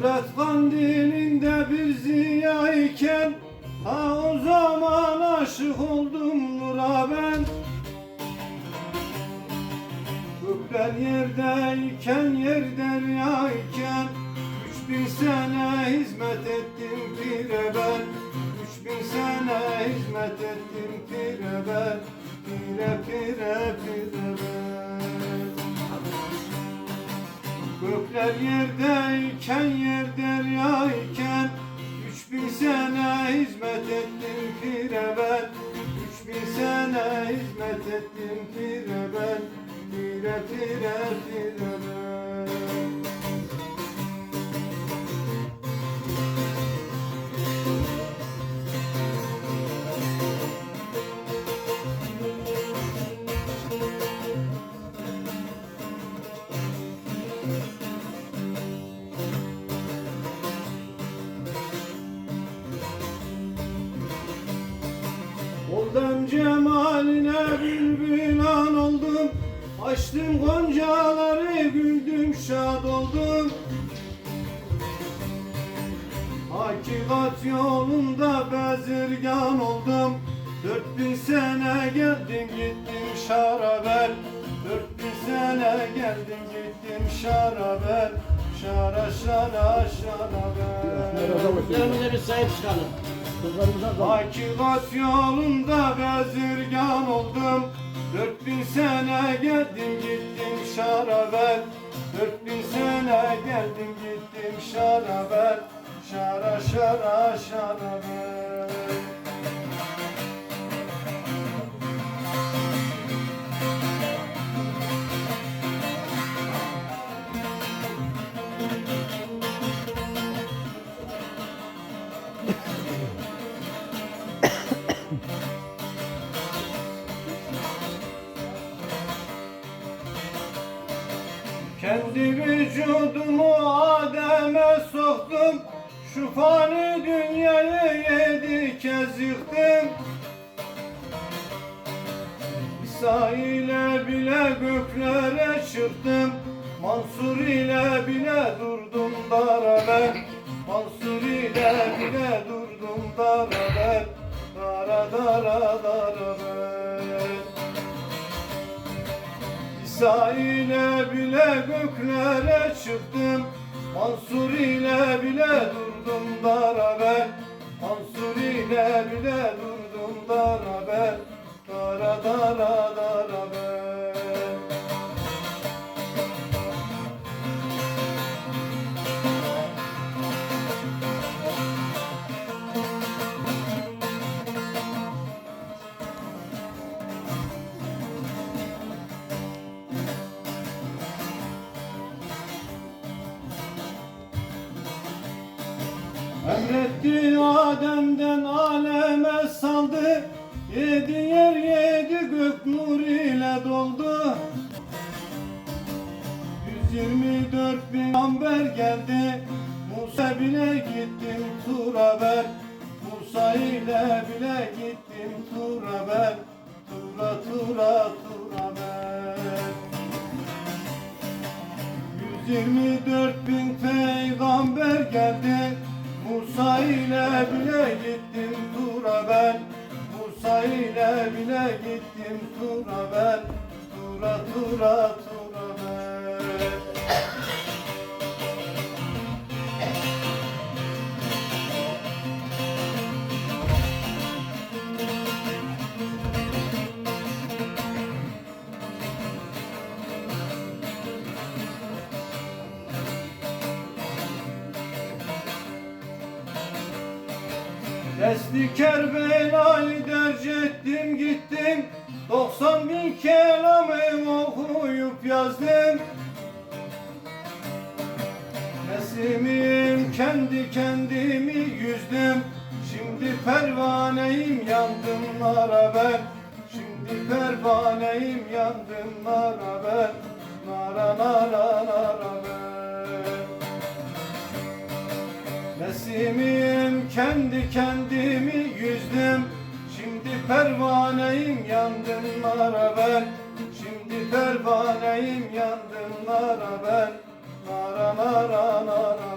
Suret kandilinde bir ziya iken Ha o zaman aşık oldum nura ben. Gökler yerdeyken yer deryayken Üç bin sene hizmet ettim pire ben. Üç bin sene hizmet ettim pire ben Pire pire pire ben Gökler yerdeyken yer deryayken Üç bin sene hizmet ettim pire ben. Üç bin sene hizmet ettim pire ben. Pire pire pire ben Cemaline bülbülan oldum. Açtım goncaları güldüm şad oldum. Hakikat yolunda bezirgan oldum. Dört bin sene geldim gittim şarabel Dört bin sene geldim gittim şarabel Şara şara şarabel Üzerimize bir sahip çıkalım. Hakikat yolunda bezirgan oldum. Dört bin sene geldim gittim şarabel Dört bin sene geldim gittim şarabel Şara şara şarabel Kendi vücudumu Adem'e soktum. Şu fani dünyayı yedi kez yıktım. İsa ile bile göklere çıktım. Mansur ile bile durdum beraber Mansur ile bile durdum beraber Dara dara dara ben İsa ile bile göklere çıktım. Mansur ile bile durdum beraber Mansur ile bile durdum beraber Dara dara dara Emretti Adem'den aleme saldı. Yedi yer yedi gök nur ile doldu 124 bin amber geldi. Musa bile gittim tura ben Musa ile bile gittim tura ben Tura tura tura ben 124 bin peygamber geldi Musa ile bile gittim tura ben. Musa ile bile gittim tura ben. Tura tura tura Desti Kerbela'yı derc ettim gittim. 90 bin kelamı okuyup yazdım. Nesimim kendi kendimi yüzdüm. Şimdi pervaneyim yandımlara ben. Şimdi pervaneyim yandımlara ben. Nara nara nara ben. Nesimim kendi kendimi yüzdüm. Şimdi pervaneyim yandımlara ben. Şimdi pervaneyim yandımlara ben. Nara nara nara.